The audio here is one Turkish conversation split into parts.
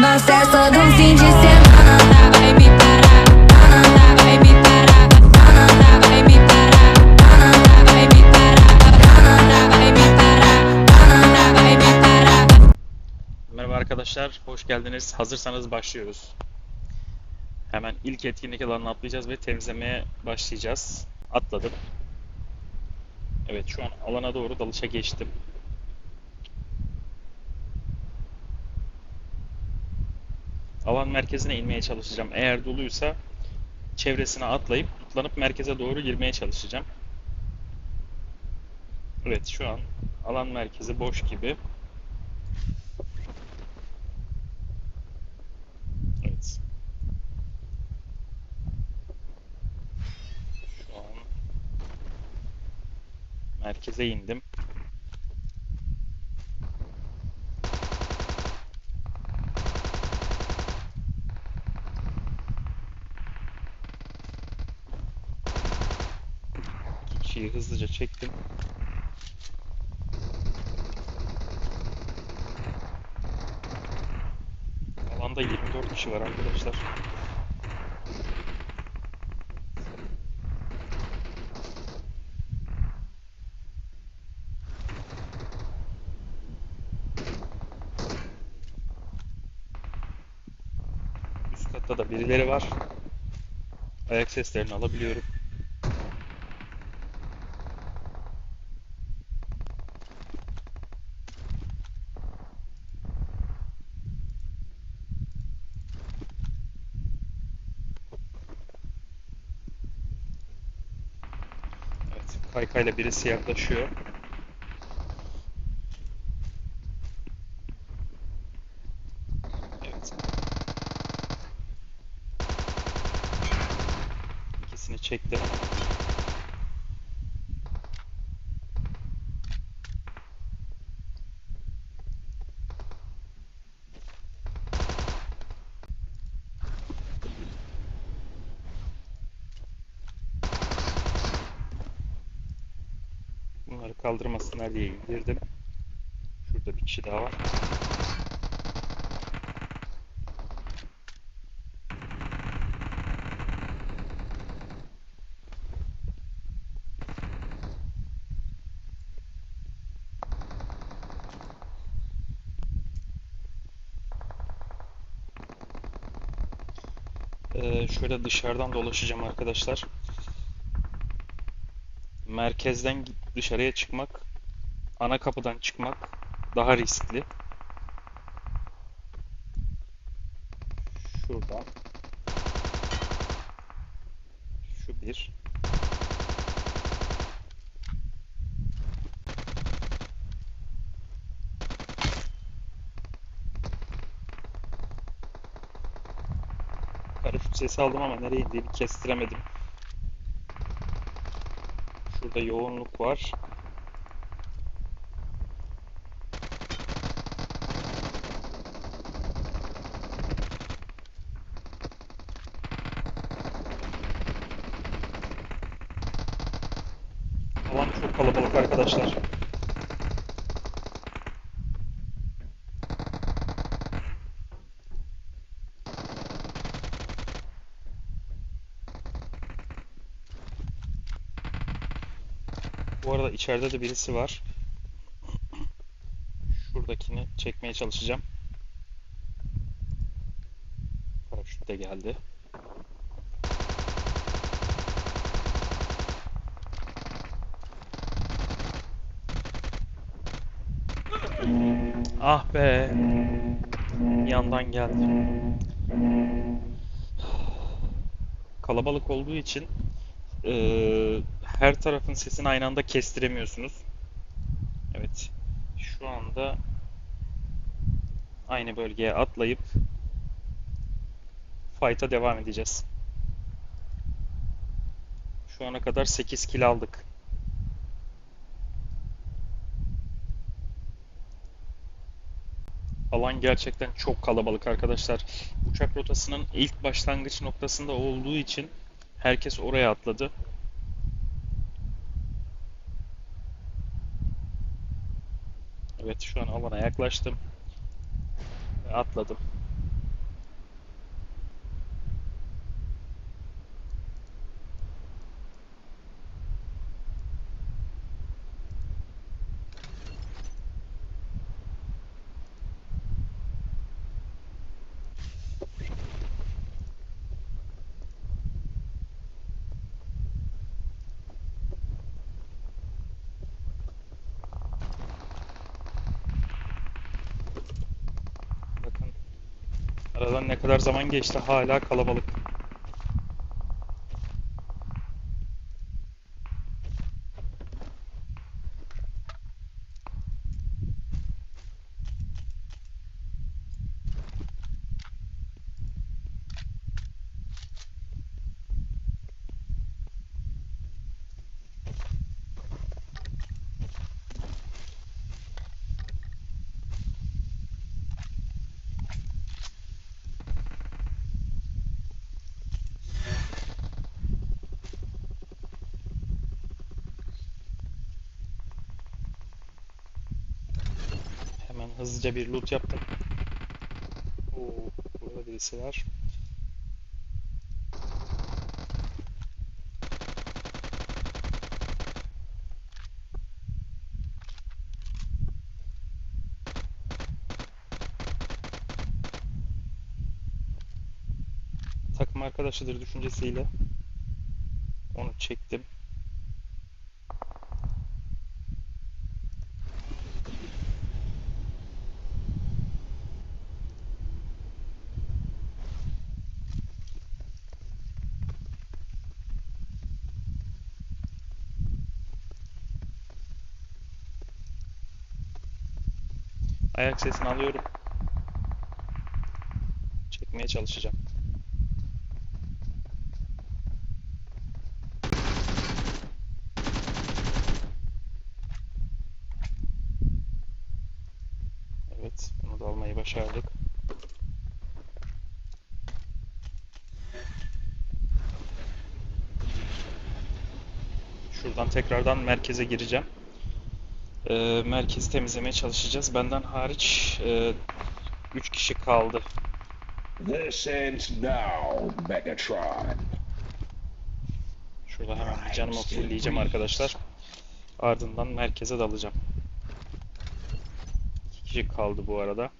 É só de um fim de semana. Nada vai me parar. Merhaba arkadaşlar, hoş geldiniz. Hazırsanız başlıyoruz. Hemen ilk etkinlik alanına atlayacağız ve temizlemeye başlayacağız. Atladım. Evet, şu an alana doğru dalışa geçtim. Alan merkezine inmeye çalışacağım. Eğer doluysa çevresine atlayıp tutlanıp merkeze doğru girmeye çalışacağım. Evet, şu an alan merkezi boş gibi. Evet. Şu an merkeze indim. Kişiyi hızlıca çektim. Alanda 24 kişi var arkadaşlar. Üst katta da birileri var. Ayak seslerini alabiliyorum. Kaykayla birisi yaklaşıyor. Evet. İkisini çektim. Bunları kaldırmasınlar diye indirdim. Şurada bir kişi daha var. Ee, şöyle dışarıdan dolaşacağım arkadaşlar. Merkezden dışarıya çıkmak, ana kapıdan çıkmak daha riskli. Şuradan. Şu bir. Paraşüt sesi aldım ama nereye indiğini kestiremedim. Şurada yoğunluk var. Alan çok kalabalık arkadaşlar. Bu arada içeride de birisi var. Şuradakini çekmeye çalışacağım. Paraşüt de geldi. Ah be. Yandan geldi. Kalabalık olduğu için eee, her tarafın sesini aynı anda kestiremiyorsunuz. Evet. Şu anda aynı bölgeye atlayıp fight'a devam edeceğiz. Şu ana kadar 8 kill aldık. Alan gerçekten çok kalabalık arkadaşlar. Uçak rotasının ilk başlangıç noktasında olduğu için herkes oraya atladı. Evet şu an alana yaklaştım. Ve atladım. Aradan ne kadar zaman geçti hala kalabalık. Hemen hızlıca bir loot yaptım. Oo, burada birisi var. Takım arkadaşıdır düşüncesiyle onu çektim. Ayak sesini alıyorum. Çekmeye çalışacağım. Evet, bunu da almayı başardık. Şuradan tekrardan merkeze gireceğim. Ee, merkezi temizlemeye çalışacağız. Benden hariç 3 kişi kaldı. This ends now, Megatron. Şurada hemen bir canımı fullleyeceğim arkadaşlar. Ardından merkeze dalacağım. 2 kişi kaldı bu arada.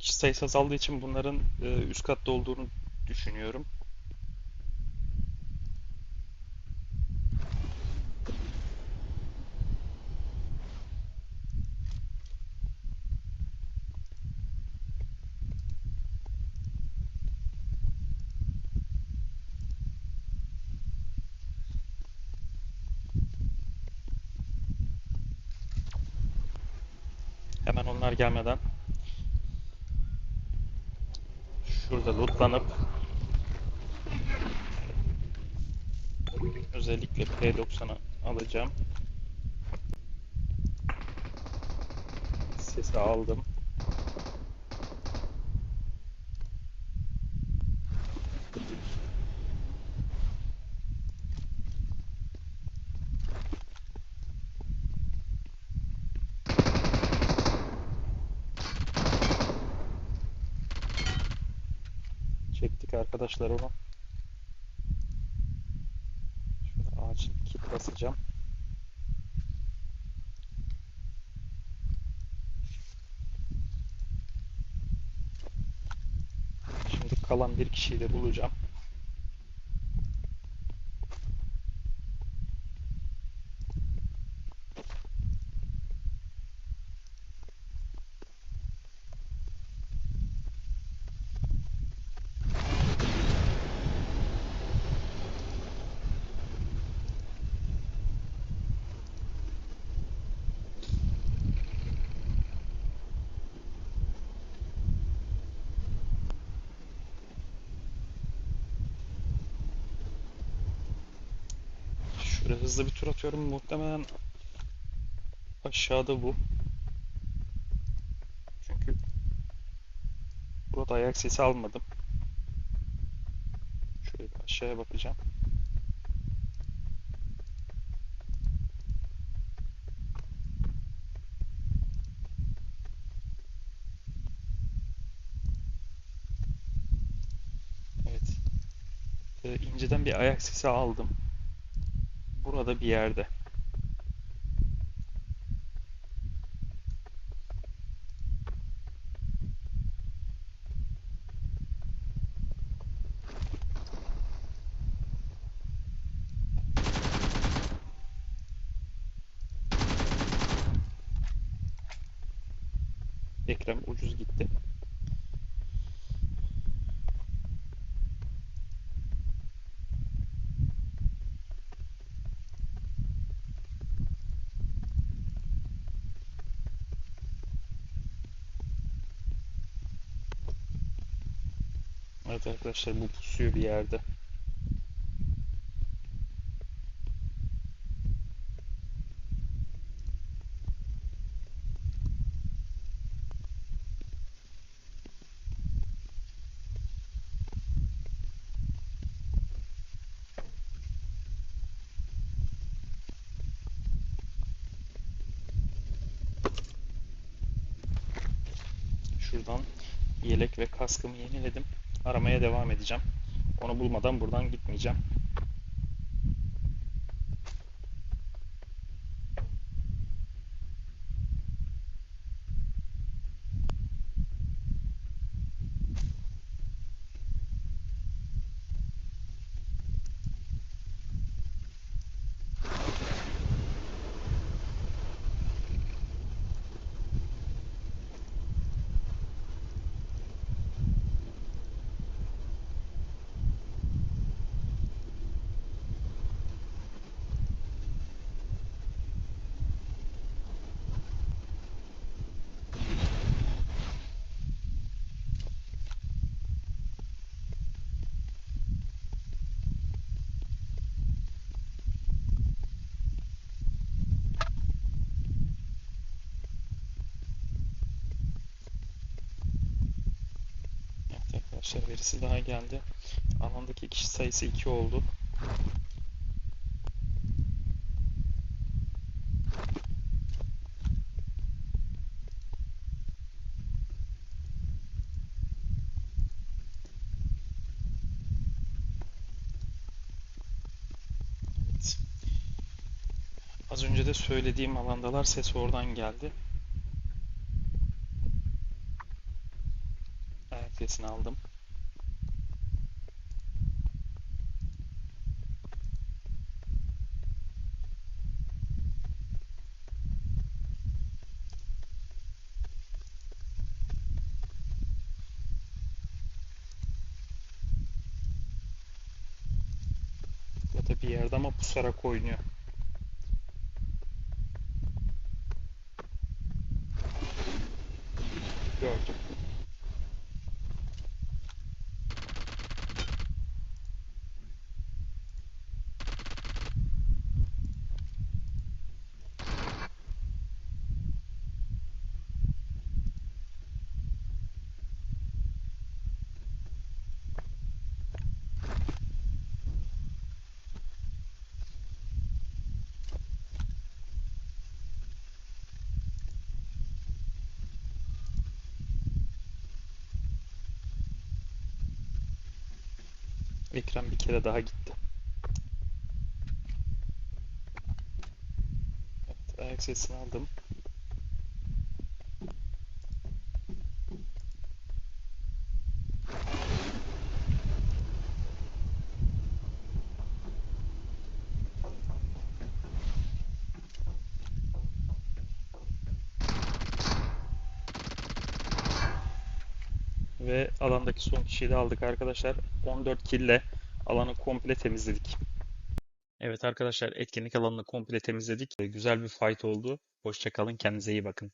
Kişi sayısı azaldığı için bunların e, üst katta olduğunu düşünüyorum. Hemen onlar gelmeden şurada lootlanıp özellikle P90'ı alacağım. Sesi aldım. Arkadaşlar onu. Şöyle ağacın kit basacağım. Şimdi kalan bir kişiyi de bulacağım. Şöyle hızlı bir tur atıyorum. Muhtemelen aşağıda bu. Çünkü burada ayak sesi almadım. Şöyle aşağıya bakacağım. Evet. Ee, inceden bir ayak sesi aldım. Burada bir yerde. Ekrem ucuz gitti. Arkadaşlar bu pusuyor bir yerde. Şuradan yelek ve kaskımı yeniledim. Aramaya devam edeceğim. Onu bulmadan buradan gitmeyeceğim. Evet arkadaşlar birisi daha geldi. Alandaki kişi sayısı 2 oldu. Az önce de söylediğim alandalar ses oradan geldi. Sesini aldım. Ya da bir yerde ama pusarak oynuyor. Gördüm. Ekran bir kere daha gitti. Evet, ayak sesini aldım. Ve alandaki son kişiyi de aldık arkadaşlar. 14 kille alanı komple temizledik. Evet arkadaşlar etkinlik alanını komple temizledik. Güzel bir fight oldu. Hoşça kalın kendinize iyi bakın.